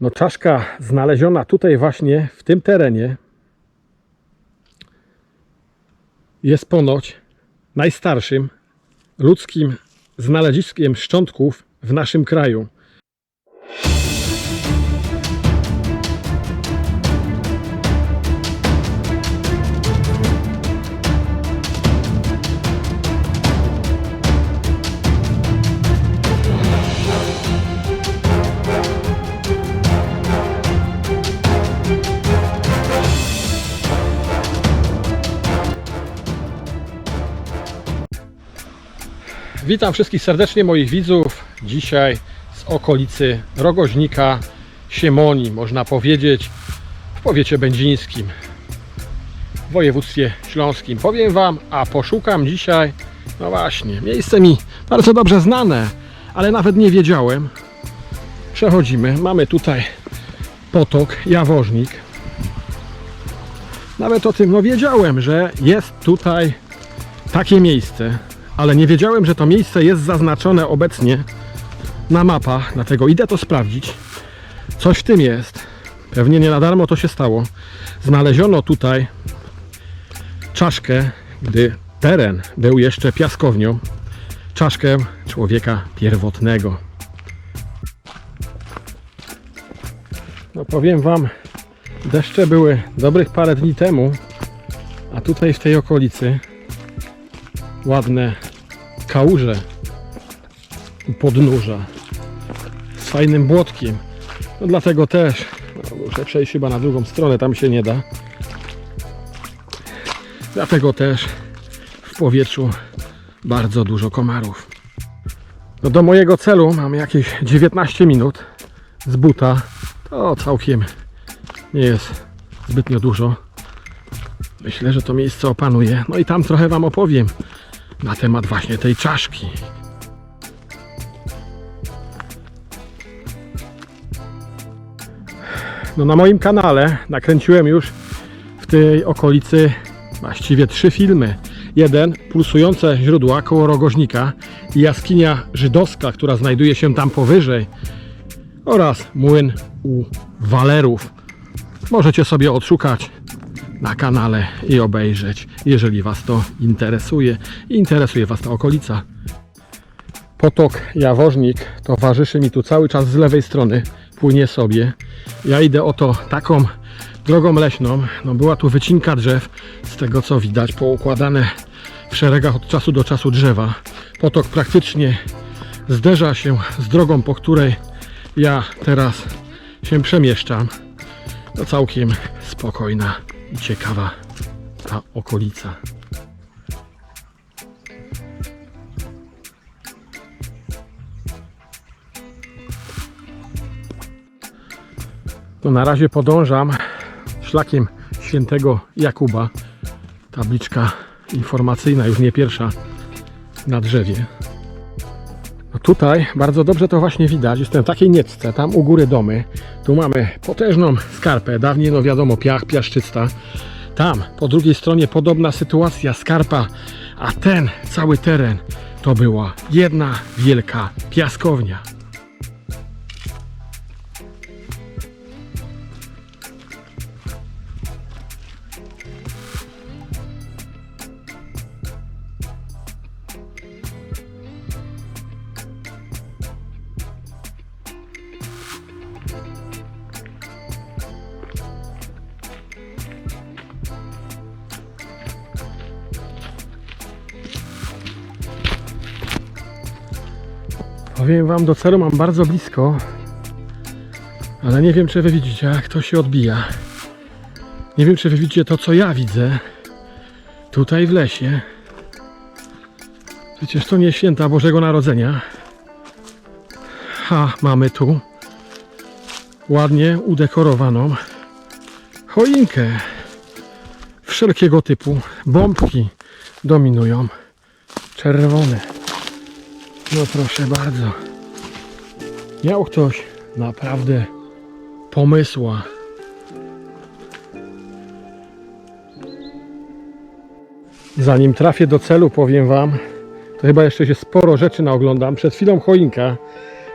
No czaszka znaleziona tutaj właśnie w tym terenie jest ponoć najstarszym ludzkim znaleziskiem szczątków w naszym kraju. Witam wszystkich serdecznie moich widzów. Dzisiaj z okolicy Rogoźnika, Siemoni, można powiedzieć, w powiecie będzińskim, w województwie śląskim. Powiem Wam, a poszukam dzisiaj, no właśnie, miejsce mi bardzo dobrze znane, ale nawet nie wiedziałem. Przechodzimy, mamy tutaj potok Jaworznik. Nawet o tym no wiedziałem, że jest tutaj takie miejsce, ale nie wiedziałem, że to miejsce jest zaznaczone obecnie na mapach, dlatego idę to sprawdzić. Coś w tym jest. Pewnie nie na darmo to się stało. Znaleziono tutaj czaszkę, gdy teren był jeszcze piaskownią. Czaszkę człowieka pierwotnego. No powiem Wam, deszcze były dobrych parę dni temu, a tutaj w tej okolicy ładne kałuże u podnóża z fajnym błotkiem. No dlatego też no, muszę przejść chyba na drugą stronę, tam się nie da. Dlatego też w powietrzu bardzo dużo komarów. No do mojego celu mam jakieś 19 minut z buta. To całkiem nie jest zbytnio dużo. Myślę, że to miejsce opanuję. No i tam trochę Wam opowiem na temat właśnie tej czaszki. No na moim kanale nakręciłem już w tej okolicy właściwie trzy filmy. Jeden pulsujące źródła koło Rogoźnika i jaskinia żydowska, która znajduje się tam powyżej oraz młyn u Walerów. Możecie sobie odszukać na kanale i obejrzeć, jeżeli Was to interesuje interesuje Was ta okolica. Potok Jaworznik towarzyszy mi tu cały czas z lewej strony, płynie sobie. Ja idę oto taką drogą leśną. No była tu wycinka drzew, z tego co widać, poukładane w szeregach od czasu do czasu drzewa. Potok praktycznie zderza się z drogą, po której ja teraz się przemieszczam. To całkiem spokojna ciekawa ta okolica. To na razie podążam szlakiem świętego Jakuba. Tabliczka informacyjna, już nie pierwsza na drzewie. Tutaj bardzo dobrze to właśnie widać. Jestem w takiej niecce, tam u góry domy. Tu mamy potężną skarpę, dawniej no wiadomo piach, piaszczysta. Tam po drugiej stronie podobna sytuacja, skarpa, a ten cały teren to była jedna wielka piaskownia. Powiem wam, do celu mam bardzo blisko, ale nie wiem, czy wy widzicie, jak to się odbija. Nie wiem, czy wy widzicie to, co ja widzę tutaj w lesie. Przecież to nie święta Bożego Narodzenia. A mamy tu ładnie udekorowaną choinkę wszelkiego typu. Bombki dominują. Czerwone. No proszę bardzo. Miał ktoś naprawdę pomysła. Zanim trafię do celu, powiem Wam, to chyba jeszcze się sporo rzeczy naoglądam. Przed chwilą choinka,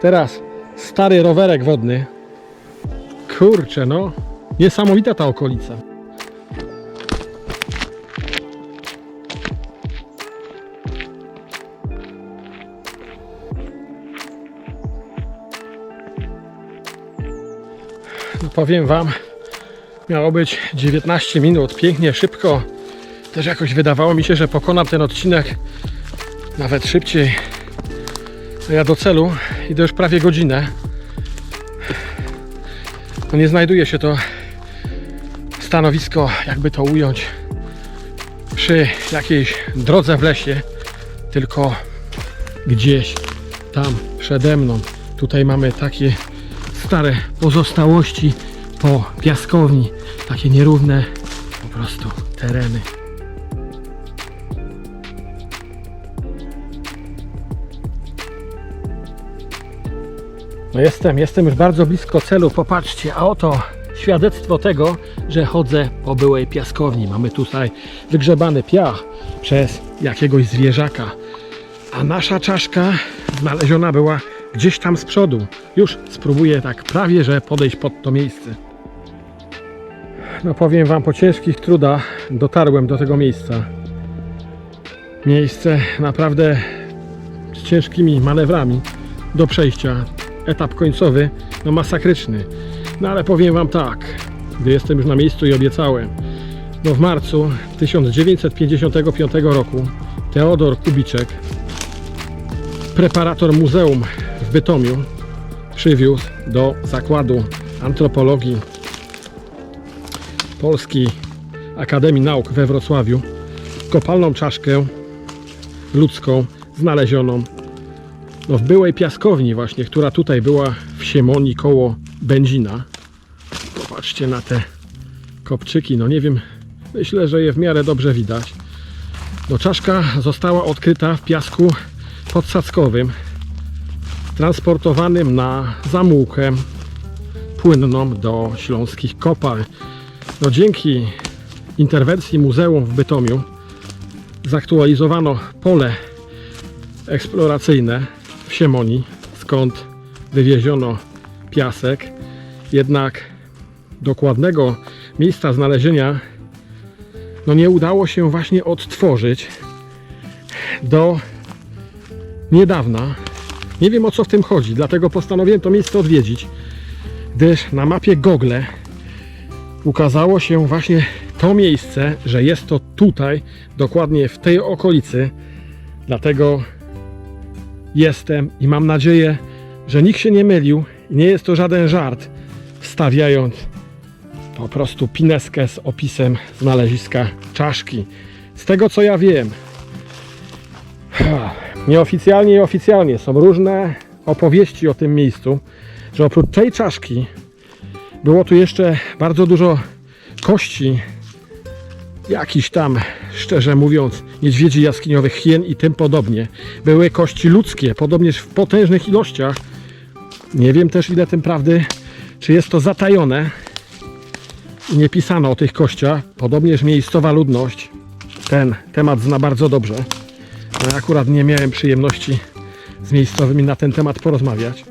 teraz stary rowerek wodny. Kurczę, no. Niesamowita ta okolica. Powiem Wam, miało być 19 minut, pięknie, szybko. Też jakoś wydawało mi się, że pokonam ten odcinek nawet szybciej. No ja do celu idę już prawie godzinę. No nie znajduje się to stanowisko, jakby to ująć, przy jakiejś drodze w lesie, tylko gdzieś tam przede mną. Tutaj mamy takie stare pozostałości po piaskowni, takie nierówne po prostu tereny. No jestem, jestem już bardzo blisko celu. Popatrzcie, a oto świadectwo tego, że chodzę po byłej piaskowni. Mamy tutaj wygrzebany piach przez jakiegoś zwierzaka. A nasza czaszka znaleziona była gdzieś tam z przodu. Już spróbuję tak prawie, że podejść pod to miejsce. No powiem Wam, po ciężkich trudach dotarłem do tego miejsca. Miejsce naprawdę z ciężkimi manewrami do przejścia. Etap końcowy, no masakryczny. No ale powiem Wam tak, gdy jestem już na miejscu i obiecałem. No w marcu 1955 roku Teodor Kubiczek, preparator muzeum w Bytomiu, przywiózł do Zakładu Antropologii Polskiej Akademii Nauk we Wrocławiu kopalną czaszkę ludzką znalezioną no w byłej piaskowni właśnie, która tutaj była w Siemoni koło Będzina. Popatrzcie na te kopczyki, no nie wiem, myślę, że je w miarę dobrze widać. No czaszka została odkryta w piasku podsadzkowym, transportowanym na zamułkę płynną do śląskich kopalń. No dzięki interwencji muzeum w Bytomiu zaktualizowano pole eksploracyjne w Siemoni, skąd wywieziono piasek. Jednak dokładnego miejsca znalezienia no nie udało się właśnie odtworzyć do niedawna. Nie wiem o co w tym chodzi, dlatego postanowiłem to miejsce odwiedzić, gdyż na mapie Google ukazało się właśnie to miejsce, że jest to tutaj, dokładnie w tej okolicy. Dlatego jestem i mam nadzieję, że nikt się nie mylił i nie jest to żaden żart, wstawiając po prostu pineskę z opisem znaleziska czaszki. Z tego co ja wiem, nieoficjalnie i oficjalnie są różne opowieści o tym miejscu, że oprócz tej czaszki było tu jeszcze bardzo dużo kości jakiś tam, szczerze mówiąc, niedźwiedzi jaskiniowych, hien i tym podobnie. Były kości ludzkie, podobnież w potężnych ilościach. Nie wiem też ile tym prawdy, czy jest to zatajone nie pisano o tych kościach. Podobnież miejscowa ludność ten temat zna bardzo dobrze. Akurat nie miałem przyjemności z miejscowymi na ten temat porozmawiać.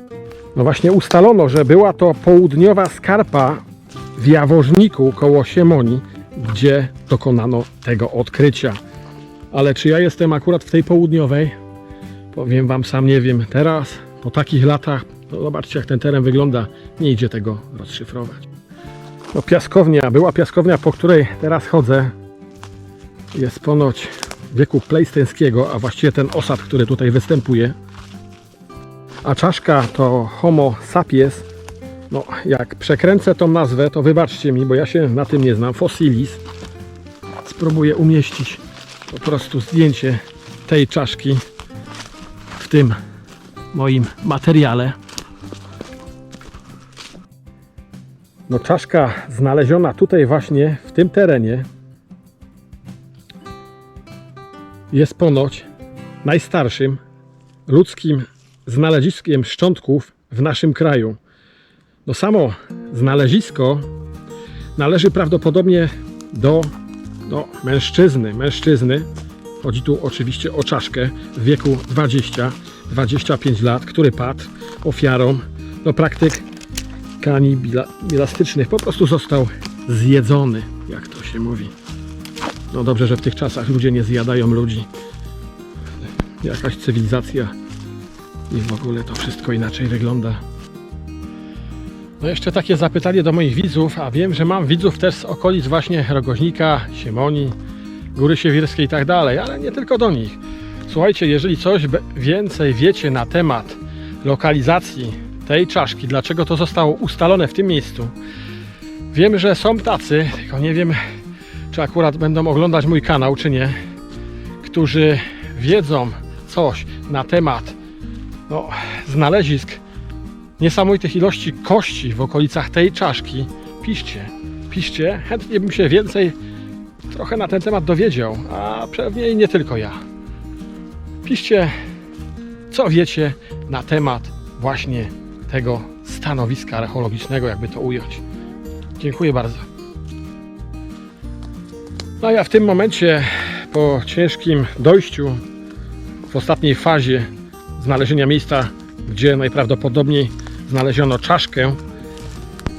No właśnie ustalono, że była to południowa skarpa w Jaworzniku koło Siemoni, gdzie dokonano tego odkrycia. Ale czy ja jestem akurat w tej południowej? Powiem Wam sam nie wiem. Teraz, po takich latach, no zobaczcie jak ten teren wygląda, nie idzie tego rozszyfrować. No piaskownia, była piaskownia, po której teraz chodzę. Jest ponoć wieku plejsteńskiego, a właściwie ten osad, który tutaj występuje. A czaszka to Homo sapiens, no, jak przekręcę tą nazwę, to wybaczcie mi, bo ja się na tym nie znam. Fossilis. Spróbuję umieścić po prostu zdjęcie tej czaszki w tym moim materiale. No czaszka znaleziona tutaj właśnie w tym terenie jest ponoć najstarszym ludzkim znaleziskiem szczątków w naszym kraju. No samo znalezisko należy prawdopodobnie do no, mężczyzny. Mężczyzny, chodzi tu oczywiście o czaszkę w wieku 20-25 lat, który padł ofiarą no, praktyk tkani bila- bilastycznych po prostu został zjedzony, jak to się mówi. No dobrze, że w tych czasach ludzie nie zjadają ludzi. Jakaś cywilizacja i w ogóle to wszystko inaczej wygląda. No jeszcze takie zapytanie do moich widzów, a wiem, że mam widzów też z okolic właśnie Rogoźnika, Siemoni, Góry Siewierskiej i tak dalej, ale nie tylko do nich. Słuchajcie, jeżeli coś więcej wiecie na temat lokalizacji tej czaszki, dlaczego to zostało ustalone w tym miejscu, wiem, że są tacy, tylko nie wiem, czy akurat będą oglądać mój kanał, czy nie, którzy wiedzą coś na temat no, znalezisk niesamowitych ilości kości w okolicach tej czaszki, piszcie, piszcie, chętnie bym się więcej trochę na ten temat dowiedział, a pewnie nie tylko ja. Piszcie, co wiecie na temat właśnie tego stanowiska archeologicznego, jakby to ująć. Dziękuję bardzo. No ja w tym momencie, po ciężkim dojściu, w ostatniej fazie znalezienia miejsca, gdzie najprawdopodobniej znaleziono czaszkę,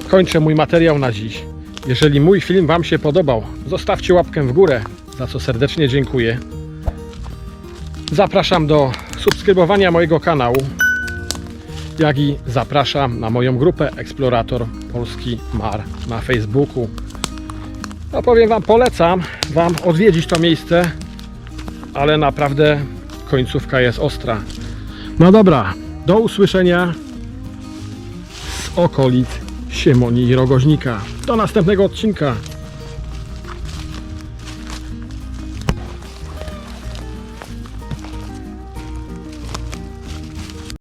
kończę mój materiał na dziś. Jeżeli mój film Wam się podobał, zostawcie łapkę w górę, za co serdecznie dziękuję. Zapraszam do subskrybowania mojego kanału, jak i zapraszam na moją grupę Eksplorator Polski Mar na Facebooku. No powiem Wam, polecam Wam odwiedzić to miejsce, ale naprawdę końcówka jest ostra. No dobra, do usłyszenia z okolic Siemoni i Rogoźnika. Do następnego odcinka.